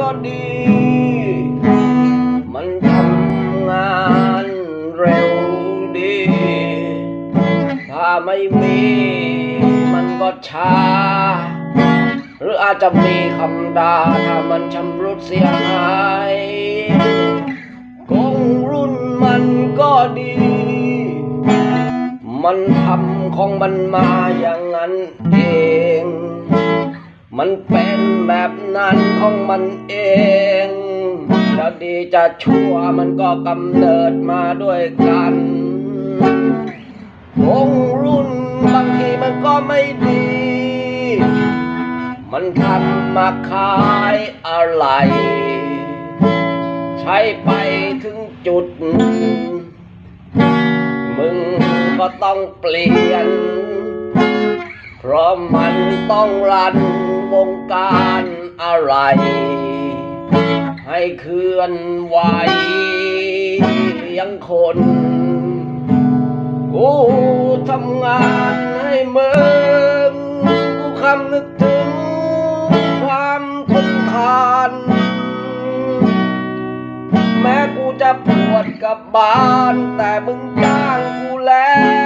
ก็ดี มันทำงานเร็วดี ถ้าไม่มี มันก็ช้า หรืออาจจะมีคำด่าถ้ามันชำรุดเสียหายกงรุ่นมันก็ดี มันทำของมันมาอย่างนั้นเอง มันเป็นแบบนั้นของมันเองจะดีจะชั่วมันก็กำเนิดมาด้วยกันวงรุ่นบางทีมันก็ไม่ดี มันทำมาขายอะไร ใช้ไปถึงจุด มึงก็ต้องเปลี่ยน เพราะมันต้องรัน วงการอะไร ให้เคลื่อนไหวยังคนกูทำงานให้มึงกูคำนึกถึงความทนทาน แม้กูจะปวดกับบ้าน แต่มึงจ้างกูแล้ว